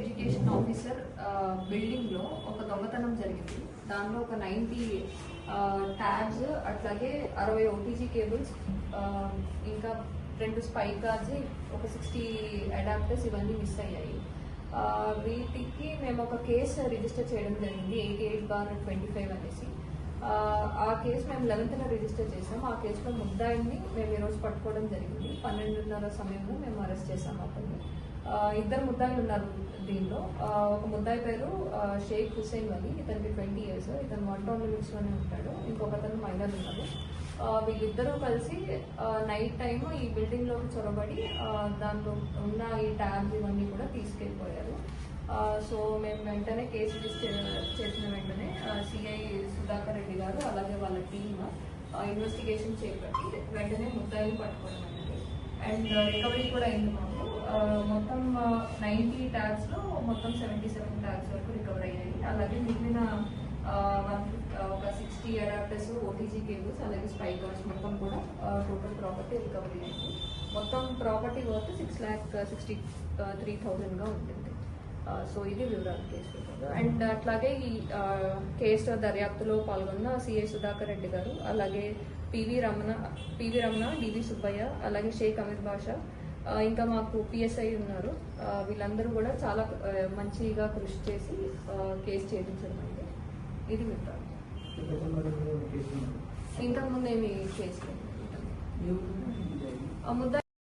Education officer బిల్డింగ్లో ఒక దొంగతనం జరిగింది. దానిలో ఒక నైంటీ ట్యాబ్స్ అట్లాగే అరవై ఓటీజీ కేబుల్స్ ఇంకా రెండు స్పై కార్డ్స్ ఒక సిక్స్టీ అడాప్టర్స్ ఇవన్నీ మిస్ అయ్యాయి. వీటికి మేము ఒక కేసు రిజిస్టర్ చేయడం జరిగింది eighty eight bar twenty five అనేసి. ఆ, కేసు మేము లెవెన్త్న రిజిస్టర్ చేసాం. ఆ కేసులో ముద్దాయిని మేము ఈరోజు పట్టుకోవడం జరిగింది. పన్నెండున్నర సమయంలో మేము అరెస్ట్ చేసాం అతన్ని. ఇద్దరు ముద్దాయిలు ఉన్నారు దీనిలో ఒక ముద్దాయి పేరు షేక్ హుసేన్ అలీ. ఇతనికి ట్వంటీ ఇయర్స్ ఇతను వన్ టౌన్ లిమిట్స్లోనే ఉంటాడు. ఇంకొక అతను మైనర్ ఉన్నాడు. వీళ్ళిద్దరూ కలిసి నైట్ టైం ఈ బిల్డింగ్లోకి చొరబడి దాంట్లో ఉన్న ఈ ట్యాబ్స్ ఇవన్నీ కూడా తీసుకెళ్ళిపోయారు. సో మేము వెంటనే కేసు చేసిన వెంటనే సిఐ సుధాకర్ రెడ్డి గారు అలాగే వాళ్ళ టీమ్ ఇన్వెస్టిగేషన్ చేపట్టి వెంటనే ముద్దాయిని పట్టుకోవడం అండ్ రికవరీ కూడా అయింది మొత్తం నైంటీ ట్యాగ్స్లో మొత్తం సెవెంటీ సెవెన్ ట్యాగ్స్ వరకు రికవర్ అయ్యాయి. అలాగే మిగిలిన వన్ ఒక సిక్స్టీ అడాప్టర్స్ ఓటీజీ కేబుల్స్ అలాగే స్పై కార్డ్స్ మొత్తం కూడా టోటల్ ప్రాపర్టీ రికవరీ అయింది. మొత్తం property worth six lakh sixty three థౌజండ్గా ఉంటుంది. సో ఇది వివరాలు కేసు అండ్ అట్లాగే ఈ కేసు దర్యాప్తులో పాల్గొన్న సిఐ సుధాకర్ రెడ్డి గారు అలాగే PV Ramana PV Ramana DV Subbaiah అలాగే షేక్ అమీర్ బాషా ఇంకా మాకు పిఎస్ఐ ఉన్నారు. వీళ్ళందరూ కూడా చాలా మంచిగా కృషి చేసి కేసు ఛేదించడం అయింది ఇది వివరాలు ఇంతకుముందు ఏమి కేసు ముద్ద